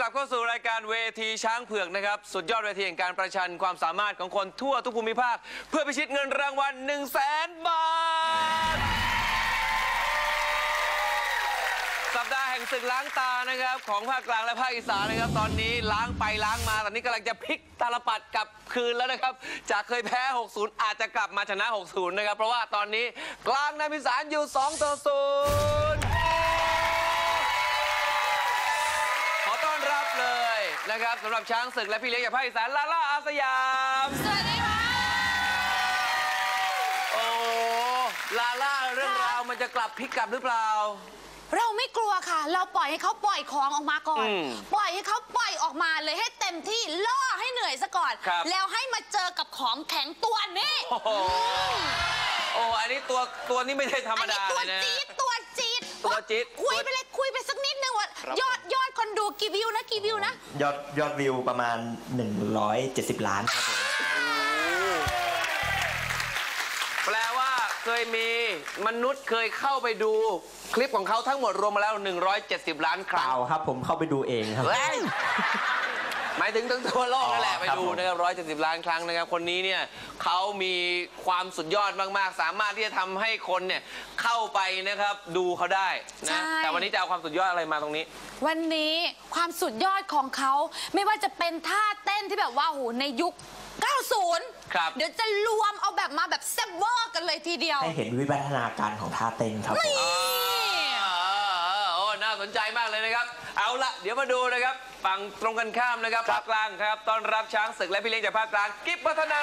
กลับเข้าสู่รายการเวทีช้างเผือกนะครับ สุดยอดเวทีแห่งการประชันความสามารถของคนทั่วทุกภูมิภาค เพื่อพิชิตเงินรางวัล1 0 0 0 0แสนบาท สัปดาห์แห่งศึกล้างตานะครับ ของภาคกลางและภาคอีสานนะครับ ตอนนี้ล้างไปล้างมา ตอนนี้กำลังจะพลิกตาลปัดกลับคืนแล้วนะครับ จากเคยแพ้ 60 อาจจะกลับมาชนะ 60 นะครับ เพราะว่าตอนนี้กลางนำอีสานอยู่2ต่อ0 นะครับสำหรับช้างศึกและพี่เลี้ยงจากภาคอีสานลาล่าอาสยาม สวัสดีค่ะ โอ้ลาล่าเรื่องราวมันจะกลับพลิกกลับหรือเปล่า เราไม่กลัวค่ะ เราปล่อยให้เขาปล่อยของออกมาก่อน อืมปล่อยให้เขาปล่อยออกมาเลยให้เต็มที่ล่อให้เหนื่อยซะก่อน ครับ แล้วให้มาเจอกับของแข็งตัวนี้โอ้โหโอ้อันนี้ตัวตัวนี้ไม่ใช่ธรรมอันนี้ดาตัวเลยนะ จี๊ดตัวจี๊ดตัวจี๊ด คุยไปเลยคุยไปสักนิด นึงว่ายอดยอดคนดูกี่วิวนะกี่วิวนะ ยอดยอดวิวประมาณ 170 ล้านครับผมแปลว่าเคยมีมนุษย์เคยเข้าไปดูคลิปของเขาทั้งหมดรวมมาแล้ว 170 ล้านคเปรั้งล่าครับผมเข้าไปดูเองครับ เฮ้ย หมายถึงทั้งทั่วโลกนั่นแหละอ๋อไปครับดูผมนะครับร้อยเจ็ดสิบล้านครั้งนะครับ คนนี้เนี่ยเขามีความสุดยอดมากๆ สามารถที่จะทำให้คนเนี่ยเข้าไปนะครับดูเขาได้ใช่ นะแต่วันนี้จะเอาความสุดยอดอะไรมาตรงนี้ วันนี้ความสุดยอดของเขาไม่ว่าจะเป็นท่าเต้นที่แบบว่าโหในยุค 90 ครับ เดี๋ยวจะรวมเอาแบบมาแบบแซ่บเวอร์กันเลยทีเดียวให้เห็นวิวัฒนาการของท่าเต้นครับผม นี่เออโอ้น่า สนใจมากเลยนะครับ เอาละเดี๋ยวมาดูนะครับฝั่งตรงกันข้ามนะครับภาคกลางครับต้อนรับช้างศึกและพี่เลี้ยงจากภาคกลางกิฟพัฒนา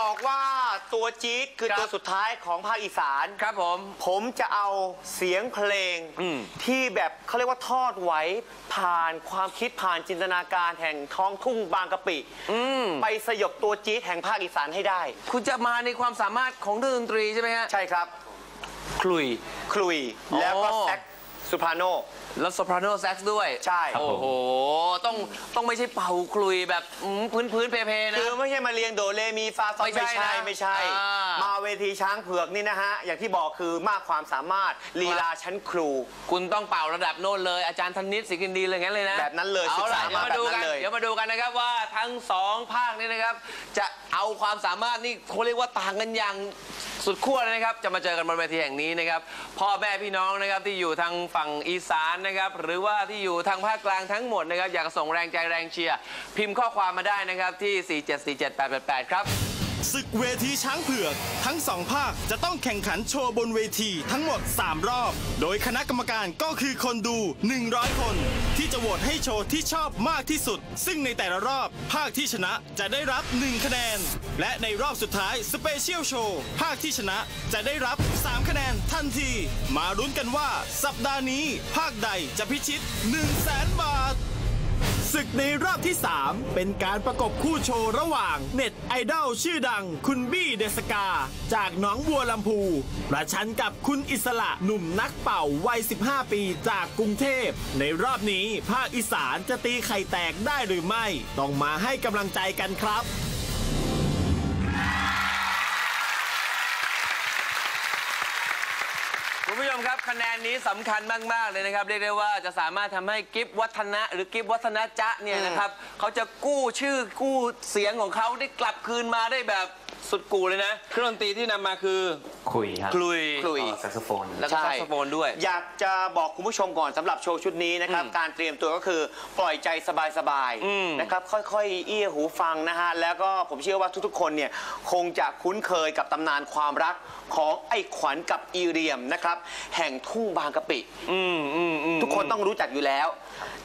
บอกว่าตัวจี๊ดคือครับตัวสุดท้ายของภาคอีสานครับผม ผมจะเอาเสียงเพลงอืมที่แบบเขาเรียกว่าทอดไหวผ่านความคิดผ่านจินตนาการแห่งท้องทุ่งบางกะปิอืมไปสยบตัวจี๊ดแห่งภาคอีสานให้ได้ คุณจะมาในความสามารถของดนตรีใช่ไหมฮะใช่ครับคลุยคลุยแล้วก็อ๋อแซก ซูพราโน แล้วโซปราโนแซกซ์ด้วยใช่โอ้โห ต้อง ต้องไม่ใช่เป่าคลุยแบบพื้นพื้นๆเพเพๆนะ คือไม่ใช่มาเรียงโดเรมีฟาซอนไม่ไม่ใช่ใช่นะไม่ใช่ อ่ามาเวทีช้างเผือกนี่นะฮะ อย่างที่บอกคือมากความสามารถลีลาชั้นครู คุณต้องเป่าระดับโน่นเลย อาจารย์ธนิตสิกินดีเลยงั้นเลยนะแบบนั้นเลยเอาศึกล่ะษาเดี๋ยวมามาดูแบบนั้กันนเลย เดี๋ยวมาดูกันนะครับว่าทั้งสองภาคนี้นะครับ จะเอาความสามารถนี่เขาเรียกว่าต่างกันอย่างสุดขั้วเลยนะครับ จะมาเจอกันบนเวทีแห่งนี้นะครับ พ่อแม่พี่น้องนะครับที่อยู่ทางฝั่งอีสานนะครับ หรือว่าที่อยู่ทางภาคกลางทั้งหมดนะครับ อยากส่งแรงใจแรงเชียร์ พิมพ์ข้อความมาได้นะครับที่ 4747888 ครับ ศึกเวทีช้างเผือก ทั้งสองภาคจะต้องแข่งขันโชว์บนเวทีทั้งหมด 3 รอบ โดยคณะกรรมการก็คือคนดู 100 คน ที่จะโหวตให้โชว์ที่ชอบมากที่สุด ซึ่งในแต่ละรอบ ภาคที่ชนะจะได้รับ 1 คะแนน และในรอบสุดท้ายสเปเชียลโชว์ภาคที่ชนะจะได้รับ 3 คะแนนทันที มาลุ้นกันว่า สัปดาห์นี้ ภาคใดจะพิชิต 1 0 0 0 0แสนบาท ศึกในรอบที่ 3 เป็นการประกบคู่โชว์ระหว่างเน็ตไอดอลชื่อดัง คุณบี้เดสกา จากหนองบัวลำพูประชันกับคุณอิสระหนุ่มนักเป่าวัย 15 ปีจากกรุงเทพ ในรอบนี้ภาคอีสานจะตีไข่แตกได้หรือไม่ ต้องมาให้กำลังใจกันครับ คุณผู้ชมครับคะแนนนี้สำคัญมาก ๆ เลยนะครับ เรียกได้ว่าจะสามารถทำให้กิฟวัฒนะ หรือกิฟวัฒนะจ๊ะเนี่ยนะครับเขาจะกู้ชื่อกู้เสียงของเขาได้กลับคืนมาได้แบบสุดกูเลยนะ เครื่องดนตรีที่นำมาคือคุยครับคลุยคลุย แซกโซโฟน แล้วก็แซกโซโฟนด้วย อยากจะบอกคุณผู้ชมก่อนสำหรับโชว์ชุดนี้นะครับ อืมการเตรียมตัวก็คือปล่อยใจสบายอืม ๆนะครับ ค่อยๆ เอี้ยหูฟังนะฮะ แล้วก็ผมเชื่อว่าทุกๆ คนเนี่ย คงจะคุ้นเคยกับตำนานความรักของไอ้ขวัญกับอีเรียมนะครับ แห่งทุ่งบางกะปิ อืมอืมอืม ทุกคนต้องรู้จักอยู่แล้ว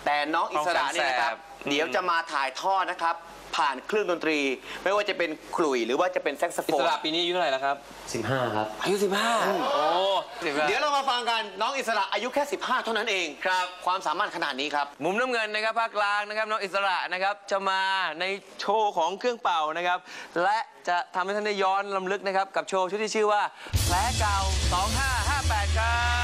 แต่น้องอิสระเนี่ยนะครับ ของแสนแสบ เดี๋ยวจะมาถ่ายทอดนะครับ ผ่านเครื่องดนตรี ไม่ว่าจะเป็นขลุ่ยหรือว่าจะเป็นแซกโซโฟอิสน ระปีนี้อายุเท่าไหร่แล้วครับ15 ครับ อายุ15โอ้15เดี๋ยวเรามาฟังกันน้องอิสระอายุแค่ 15 เท่านั้นเองครับ ความสามารถขนาดนี้ครับ มุมน้ำเงินนะครับภาคกลางนะครับน้องอิสระนะครับจะมาในโชว์ของเครื่องเป่านะครับ และจะทำให้ท่านได้ย้อนลำลึกนะครับกับโชว์ชุดที่ชื่อว่าแผลเก่า2558 ครับ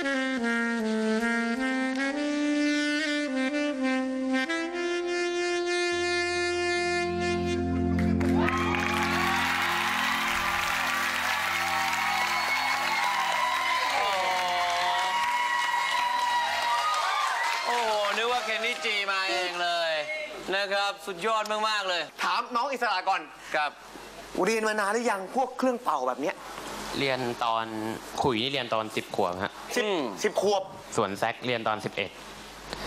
โอ้โหนึกว่าเคนนิจิมาเองเลย นะครับ สุดยอดมาก ๆ เลย ถามน้องอิสระก่อนครับ เรียนมานานหรือยังพวกเครื่องเป่าแบบเนี้ย เรียนตอนขุยนี่เรียนตอน10ขวบฮะสิบอืมสิบขวบ ส่วนแซกเรียนตอน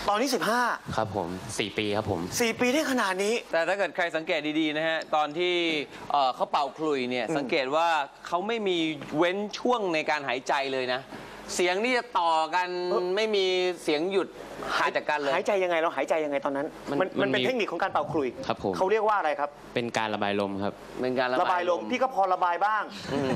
ตอนนี้สิบห้า11ครับผม4ปีครับผมสี่ปีได้ขนาดนี้ แต่ถ้าเกิดใครสังเกตดีๆนะฮะ ตอนที่เอ่อเขาเป่าคลุยเนี่ย สังเกตว่าเขาไม่มีเว้นช่วงในการหายใจเลยนะ เสียงนี่จะต่อกันเออไม่มีเสียงหยุดหายจากกันเลย หายใจยังไงเราหายใจยังไงตอนนั้น มันมันมันเป็นมันมีเทคนิคของการเป่าคลุยครับผม เขาเรียกว่าอะไรครับ เป็นการระบายลมครับ เป็นการระบายลมพี่ก็พอระบายบ้าง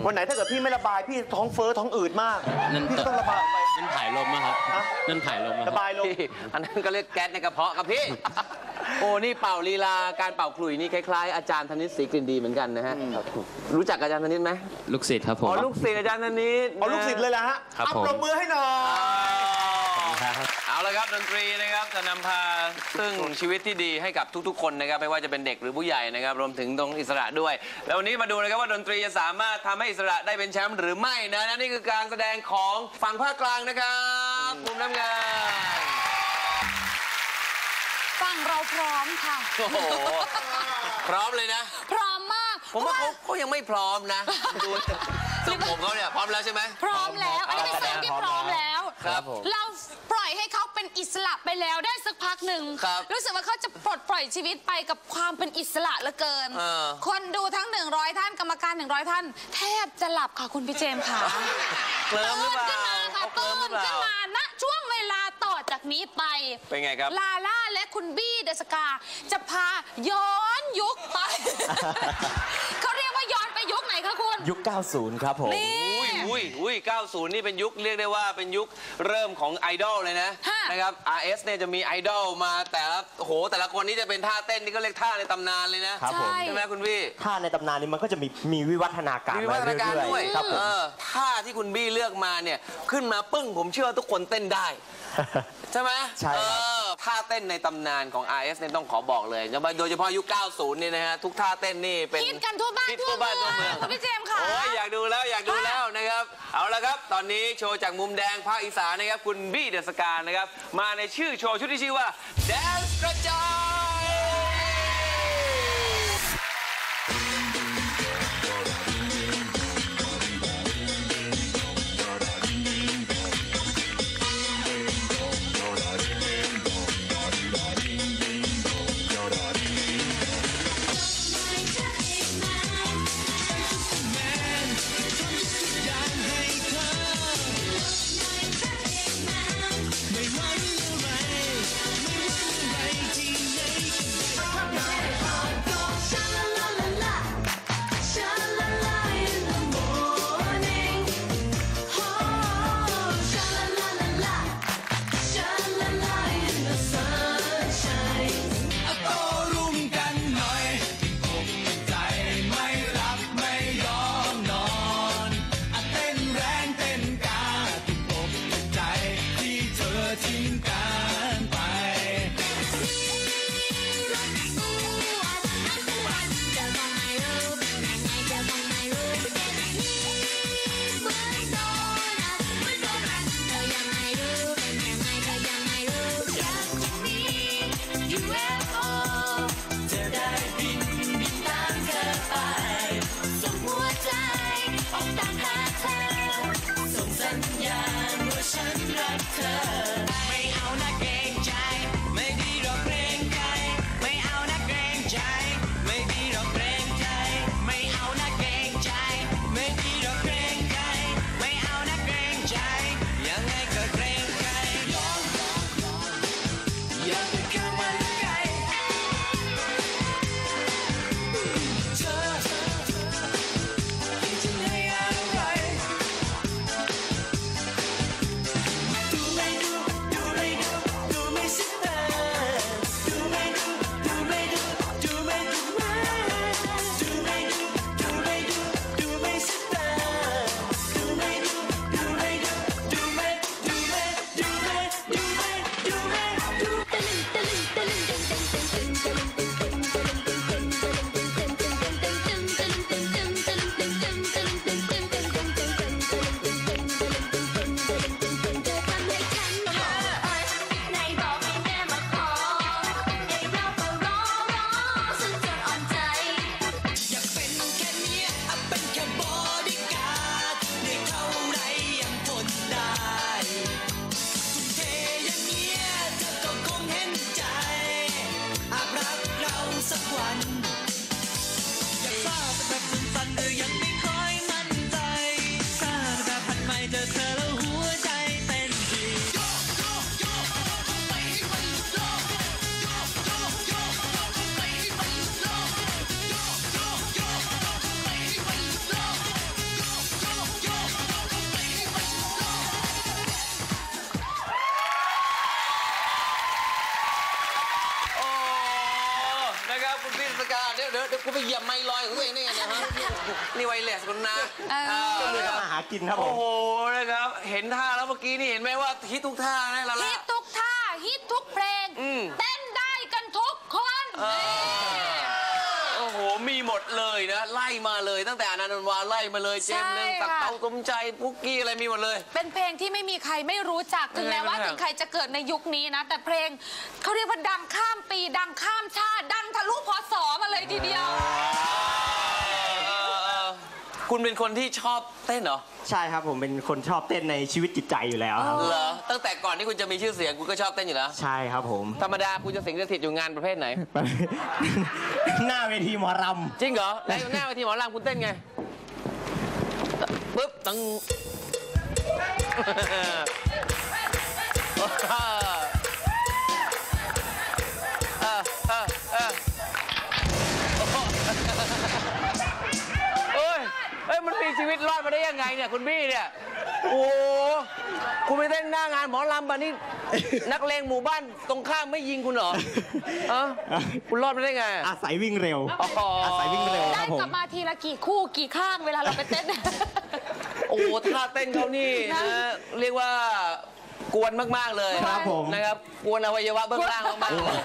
วันไหนถ้าเกิดพี่ไม่ระบายพี่ท้องเฟ้อท้องอืดมากนั่น พี่ก็ต้องระบายออกไป นั่นถ่ายลมนะครับ ฮะ นั่นถ่ายลมอะคระรับ บายลม พี่อันนั้นก็เรียกแก๊สในกระเพาะครับพี่ โอ้นี่เป่าลีลาการเป่าคลุยนี่คล้ายๆอาจารย์ธนิตศรีกลิ่นดีเหมือนกันนะฮะรู้จักอาจารย์ธนิตไหมลูกศิษย์ครับผมอ๋อลูกศิษย์อาจารย์ธนิตเอาลูกศิษย์เลยละฮะครับเอาผม ปรบมือให้หน่อยครับเอาละครับดนตรีนะครับจะนำพาซึ่งชีวิตที่ดีให้กับทุกๆ คนนะครับไม่ว่าจะเป็นเด็กหรือผู้ใหญ่นะครับรวมถึงตรงอิสระด้วย แล้ววันนี้มาดูนะครับว่าดนตรีจะสามารถทำให้อิสระได้เป็นแชมป์หรือไม่นะนั่นนี่คือการแสดงของฝั่งภาคกลางนะครับมุมน้ำเงิน ฟังเราพร้อมค่ะ โอ้โหพร้อมเลยนะ พร้อมมากผมว่าเขาเขายังไม่พร้อมนะ ดูทรงผมเขาเนี่ยพร้อมแล้วใช่ไหม พร้อมแล้วอันนี้เป็นทรงที่พร้อมแล้วครับผม เราปล่อยให้เขาเป็นอิสระไปแล้วได้สักพักหนึ่งครับ รู้สึกว่าเขาจะปลดปล่อยชีวิตไปกับความเป็นอิสระเหลือเกิน เออ คนดูทั้ง 100 ท่านกรรมการ 100 ท่าน แทบจะหลับค่ะคุณพี่เจมส์ค่ะ เคลิ้มหรือเปล่าตื่นขึ้นมาค่ะเขาเคลิ้ตื่มหรือเปนขึ้ล่านมาณช่วงเวลาต่อ จากนี้ไป เป็นไงครับ ลาล่าและคุณบี้เดอะสกา จะพาย้อนยุคไป เขาเรียกว่าย้อนไปยุคไหนคะคุณ ยุค 90 ครับผม นี่ อุ้ยอุ้ยอุ้ย90 นี่เป็นยุคเรียกได้ว่าเป็นยุคเริ่มของไอดอลเลยนะฮะ นะครับ RS เนี่ยจะมีไอดอลมาแต่ละโอ้โห แต่ละคนนี่จะเป็นท่าเต้นที่ก็เรียกท่าในตำนานเลยนะครับ ผม ใช่ไหมคุณพี่ถ้าในตำนานนี้มันก็จะมีมีวิวัฒนาการมีวิวัฒนาการเรื่ด้วยๆครับผม เออท่าที่คุณบี้เลือกมาเนี่ยขึ้นมาปึ้งผมเชื่อว่าทุกคนเต้นได้ ใช่ไหมใช่ครับเออท่าเต้นในตำนานของ RS เนี่ยต้องขอบอกเลยโดยเฉพาะยุค 90เนี่ยนะฮะ ทุกท่าเต้นนี่เป็นคิดกันทั่วบ้านฮิตทั่วบ้านทั่วเมืเมือองงคุณพี่เจมส์ค่ะ โอ้ยอยากดูแล้วอยากดูแล้วนะครับ เอาละครับ ตอนนี้โชว์จากมุมแดงภาคอีสานนะครับ คุณบี้เดอะสกานะครับ มาในชื่อโชว์ชุดที่ชื่อว่า Dance กระจาย คุณไปเหยียบไมค์ลอยของตัวเองได้ไงเนะฮะนี่ไวเลสคุณนะเออเออเลยทำมาหากินครับผโอ้ม โหนะครับ เห็นท่าแล้วเมื่อกี้นี่เห็นไหมว่าฮิตทุกท่านะลาฮิล่าตทุกท่าฮิตทุกเพลง อืมเต้นได้กันทุกคนเออโอ้โหมีหม ดเลยนะไล่มาเลยตั้งแต่อนันต์วาไล่มาเลยเจมส์เรื่องตักเตาสมใจพุกกี้อะไรมีหมดเลย เป็นเพลงที่ไม่มีใครไม่รู้จักถึงแม้ว่าเออถึงใครจะเกิดในยุคนี้นะ แต่เพลงเขาเรียกว่าดังข้ามปีดังข้ามชาติ ดังทะลุพศมาเลยทีเดียว คุณเป็นคนที่ชอบเต้นเหรอใช่ครับผมเป็นคนชอบเต้นในชีวิตจิตใจอยู่แล้วครับเหรอตั้งแต่ก่อนที่คุณจะมีชื่อเสียงคุณก็ชอบเต้นอยู่แล้ว ใช่ครับผม ธรรมดาคุณจะสิงสถิตอยู่งานประเภทไหน หน้าเวทีหมอรจริงเหรอในหน้าเวทีหมอลำคุณเต้นไงปึ๊บตึงเออเออเออโอ้ยเอ้ยมันมีชีวิตรอดมาได้ยังไงเนี่ยคุณบี้เนี่ย โอ้โหคุณไปเต้นหน้างานหมอลำบานี่ นักเลงหมู่บ้านตรงข้ามไม่ยิงคุณเหรอเออคุณรอดมาได้ไงำอาศัยวิ่งเร็ว อ๋ออ อาศัยวิ่งเร็วคได้รับผกลัมบมาทีละกี่คู่กี่ข้างเวลาเราไปเต้น โอ้ท่าเต้นเขานี่นะนะเรียกว่ากวนมาก ๆ เลยครับผม นะครับ กวนอวัยวะเบื้องล่างมากๆเลย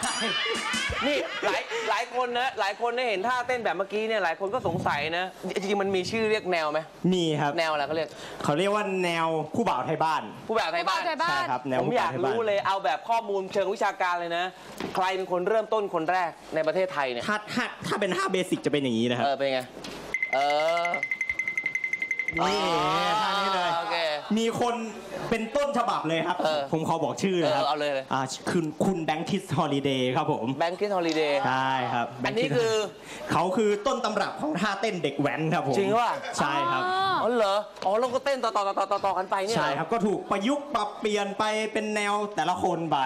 นี่หลายหลายคนนะหลายคนได้เห็นท่าเต้นแบบเมื่อกี้เนี่ยหลายคนก็สงสัยนะจริงๆมันมีชื่อเรียกแนวไหมมีครับแนวอะไรเขาเรียกเขาเรียกว่าแนวคู่บ่าวไทยบ้าน ผู้แบบไทยบ้านผู้บ่าวไทยบ้าน ใช่ครับแนวผมคู่อบ่ายาวกไทยบ้านรู้เลยเอาแบบข้อมูลเชิงวิชาการเลยนะ ใครเป็นคนเริ่มต้นคนแรกในประเทศไทยเนี่ยถ้าถ้าถ้าเป็นท่าเบสิกจะเป็นอย่างนี้นะครับเออเป็นไงเออ นี่ท่านี้เลย โอเค มีคนเป็นต้นฉบับเลยครับ เออผมขอบอกชื่อเลยครับเออเอาเลยเลย อ่าคุณคุณแบงค์ทิสฮอลิเดย์ครับผมแบงค์คิสฮอลิเดย์ ใช่ครับอันนี้ Bangkit คือ เขาคือต้นตำรับของท่าเต้นเด็กแว้นครับผมจริงว่ะ ใช่ครับ อ๋อเหรอ อ๋อแล้วก็เต้นต่อต่อต่อต่อต่อกันไปเนี่ยเหรใช่อครับก็ถูกประยุกต์ปรับเปลี่ยนไปเป็นแนวแต่ละคนไป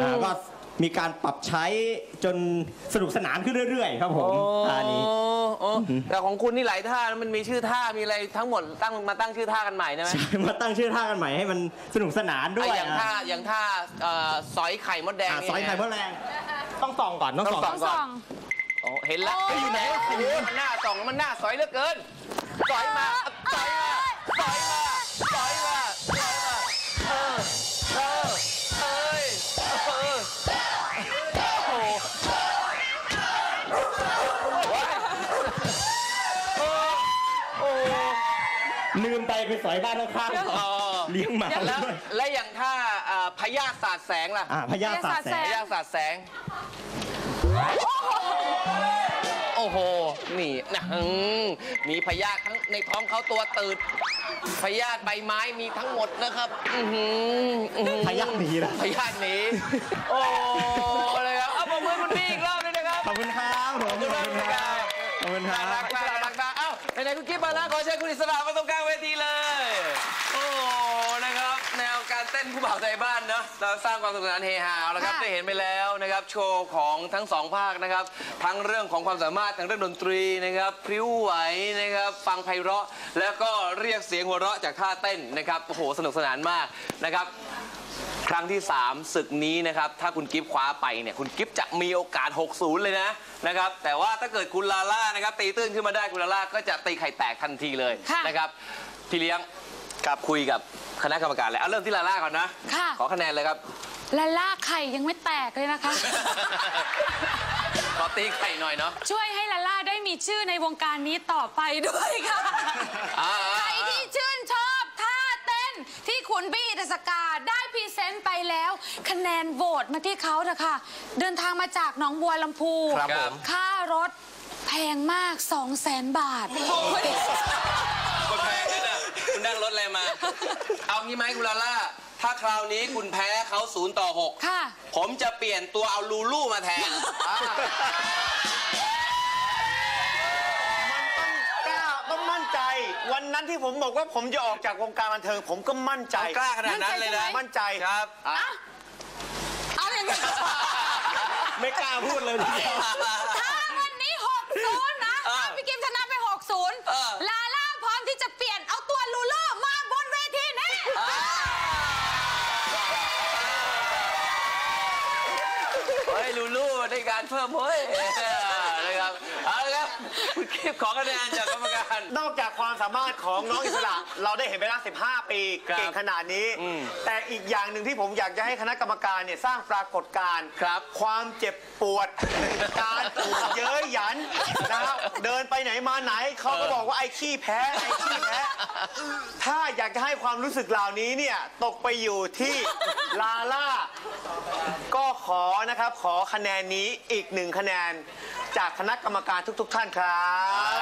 อ่าก็ มีการปรับใช้จนสนุกสนานขึ้นเรื่อยๆ ครับผมท่านี้อ๋ออ๋อแต่ของคุณนี่หลายท่านะมันมีชื่อท่ามีอะไรทั้งหมดตั้งมาตั้งชื่อท่ากันใหม่ใช่ไหมใช่มาตั้งชื่อท่ากันใหม่ให้มันสนุกสนานด้วอะยอย่างท่าอย่างท่าเอ่อสอยไข่มดแดงอะนี่ซอยไข่มดแรงต้องส่องก่อนต้องส่องต้ก่อองนส่ส่องอ๋อเห็นแล้วโอ้ยอยู่ไหนวะโอ้โหมันหน้าส่องแล้วมันหน้าสอยเหลือเกินสอยมาสอยมาสอยมา อยบ้านข้างๆอ๋อเลี้ยงหมาแล้ว ด้วยและอย่างถ้าอ่าพญาศาสตร์แสงล่ะอ่าพญาศาสตร์แสพงญาศาสตร์แสง โอ้โห นี่นะอืมมีพยาธิทั้งในท้องเขาตัวตืดพยาธิใบไม้มีทั้งหมดนะครับ อื้อหืออื้อหือพยาธิหนีนะพยาธิหนีโอ้เลยครับเอาปมมือคุณพี่อีกรอบด้วยนะครับ ขอบคุณครับผมขอบคุณมากขอบคุณคน่ารัรับกมากน่ารักมาก เอ้าไหนๆคุณกิ๊บมาแล้วขอเชิญคุณอิสระมาตรงกลางเวทีเลย โอ้นะครับ แนวการเต้นผู้บ่าวใจบ้านเนอะเราสร้างความสนุกสนานเฮฮาเอาละครับค่ะ ได้เห็นไปแล้วนะครับ โชว์ของทั้งสองภาคนะครับ ทั้งเรื่องของความสามารถทั้งเรื่องดนตรีนะครับพริ้วไหวนะครับ ฟังไพเราะ แล้วก็เรียกเสียงหัวเราะจากท่าเต้นนะครับโอ้โหสนุกสนานมากนะครับ ครั้งที่ 3 ศึกนี้นะครับ ถ้าคุณกิฟคว้าไปเนี่ย คุณกิฟจะมีโอกาส 60 เลยนะนะครับ แต่ว่าถ้าเกิดคุณลาล่านะครับ ตีตื้นขึ้นมาได้คุณลาล่าก็จะตีไข่แตกทันทีเลยค่ะนะครับพี่เลี้ยงกับคุยกับคณะกรรมการเลยเอาเริ่มที่ลาล่าก่อนนะค่ะ ขอคะแนนเลยครับ และล่าไข่ยังไม่แตกเลยนะคะ ขอตีไข่หน่อยเนาะช่วยให้ลาล่าได้มีชื่อในวงการนี้ต่อไปด้วยค่ะ อ่า ใครที่ชื่นชอบท่าเต้นที่คุณบี้ดัสกาได้ พรีเซนต์ไปแล้ว คะแนนโหวตมาที่เขาเถอะค่ะ เดินทางมาจากหนองบัวลำพูครับผม ค่ารถแพงมาก 2 0 0แสนบาท คนแพ้เนี่ยนะคุณนั่งรถอะไรมา เอางี้ไหมคุณลาล่า ถ้าคราวนี้คุณแพ้เขา0ต่อ6ค่ะ ผมจะเปลี่ยนตัวเอาลูลูมาแทนอ่ามัน ใจ วันนั้นที่ผมบอกว่าผมจะออกจากวงการบันเทิงผมก็มั่นใจกล้าขนาดนั้นเลยนะมั่นใจครับอะเอาอย่างนี้ไม่กล้าพูดเลยทีเดียวถ้าวันนี้60นะเออถ้าพี่กิมชนะไปเออ60ลาล่าพร้อมที่จะเปลี่ยนเอาตัวลูโล่มาบนเวทีนี้เฮ้ยลูลูในการเพิ่มเฮ้ย ของคะแนนจากกรรมการ นอกจากความสามารถของน้องอิสระ เราได้เห็นไปแล้ว15 ปีครับเก่งขนาดนี้แต่อีกอย่างหนึ่งที่ผมอยากจะให้คณะกรรมการเนี่ยสร้างปรากฏการณ์ครับความเจ็บปวด การปวดเย้ยหยันนะครับเดินไปไหนมาไหนเขาก็บอกว่าไอ้ขี้แพ้ไอ้ขี้แพ้ ถ้าอยากจะให้ความรู้สึกเหล่านี้เนี่ยตกไปอยู่ที่ ลาล่า ก็ขอนะครับขอคะแนนนี้อีกหนึ่งคะแนน จากคณะกรรมการทุก ๆ ท่านครับ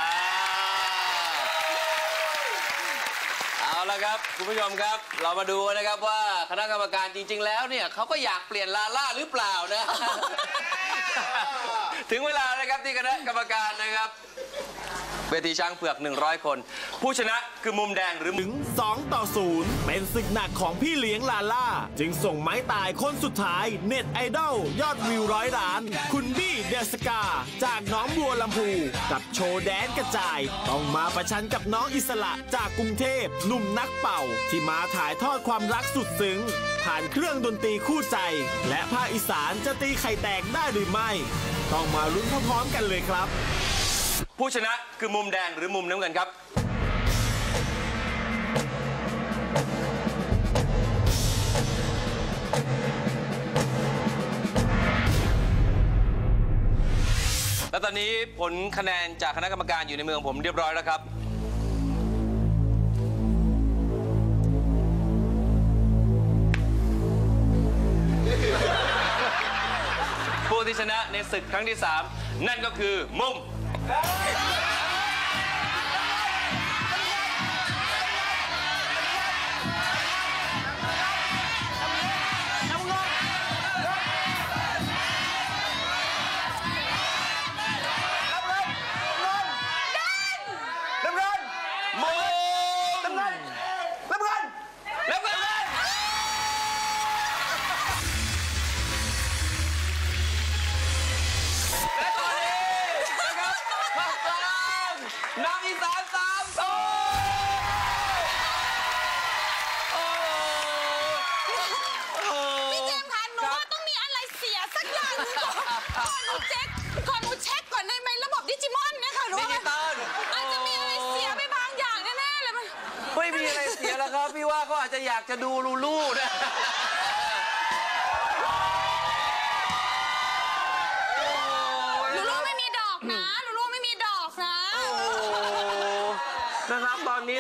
เอาละครับคุณผู้ชมครับ เรามาดูนะครับว่าคณะกรรมการจริง ๆ แล้วเนี่ยเขาก็อยากเปลี่ยนลาล่าหรือเปล่านะ ถึงเวลานะครับที่คณะกรรมการนะครับ เวทีช้างเผือก 100 คน ผู้ชนะคือมุมแดงหรือถึง 2 ต่อ 0 เป็นศึกหนักของพี่เลี้ยงลาล่า จึงส่งไม้ตายคนสุดท้าย เน็ตไอดอลยอดวิวร้อยล้าน คุณบี้เดอสกา จากน้องบัวลำพู กับโชว์แดนกระจาย ต้องมาประชันกับน้องอิสระจากกรุงเทพหนุ่มนักเป่า ที่มาถ่ายทอดความรักสุดซึ้งผ่านเครื่องดนตรีคู่ใจ และภาคอีสานจะตีไข่แตกได้หรือไม่ ต้องมาลุ้นพร้อมๆกันเลยครับ ผู้ชนะคือมุมแดงหรือมุมน้ำเงินครับ และตอนนี้ผลคะแนนจากคณะกรรมการอยู่ในมือของผมเรียบร้อยแล้วครับ ผู้ที่ชนะในศึกครั้งที่ 3 นั่นก็คือมุม Ah!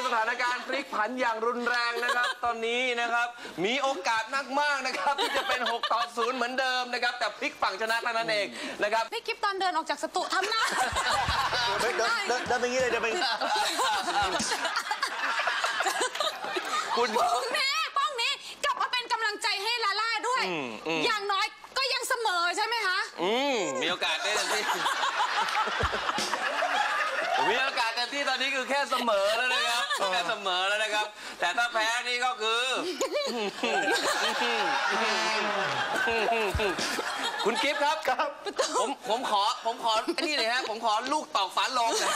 สถานการณ์พลิกผันอย่างรุนแรงนะครับ ตอนนี้นะครับ มีโอกาสมากๆนะครับ ที่จะเป็น 6 ต่อ 0 เหมือนเดิมนะครับ แต่พลิกฝั่งชนะเท่านั้นเองนะครับ พี่กิฟตอนเดินออกจากสตูทำหน้าเดินเดินเดินเดินไปอย่างนี้เลยเดินไปอย่างนี้คุณป้องแม่ป้องนี้กลับมาเป็นกำลังใจให้ลาล่าด้วยอืมอืมอย่างน้อยก็ยังเสมอใช่ไหมคะ อืมมีโอกาสได้เต็มที่ มีโอกาสเต็ม ที่ตอนนี้คือแค่เสมอแล้วนะครับแค่เสมอแล้วนะครับ แต่ถ้าแพ้นี่ก็คือ คุณกิฟต์ครับครับ ผมผมขอผมขอไอ้นี่เลยฮะผมขอลูกตอกฝาโลงหน่อย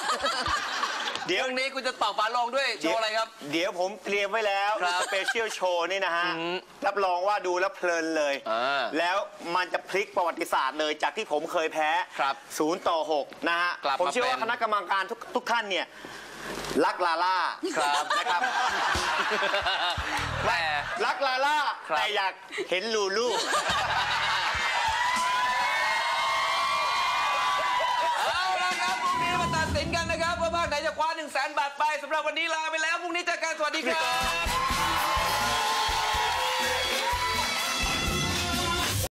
เดี๋ยวเรื่องนี้คุณจะตอกฝาโลงด้วยโชว์อะไรครับ เดี๋ยวผมเตรียมไว้แล้วครับสเปเชียลโชว์นี่นะฮะ อืมรับรองว่าดูแล้วเพลินเลย อ่าแล้วมันจะพลิกประวัติศาสตร์เลยจากที่ผมเคยแพ้ครับศูนย์ต่อ6นะฮะ กลับมาผมเชื่อว่าเป็น คณะกรรมการทุกทุกท่านเนี่ย รักลาล่าครับนะครับ แต่ รักลาล่า ครับ แต่อยากเห็นลูลู แสนบาทไปสำหรับวันนี้ลาไปแล้วพรุ่งนี้เจอกันสวัสดีครับ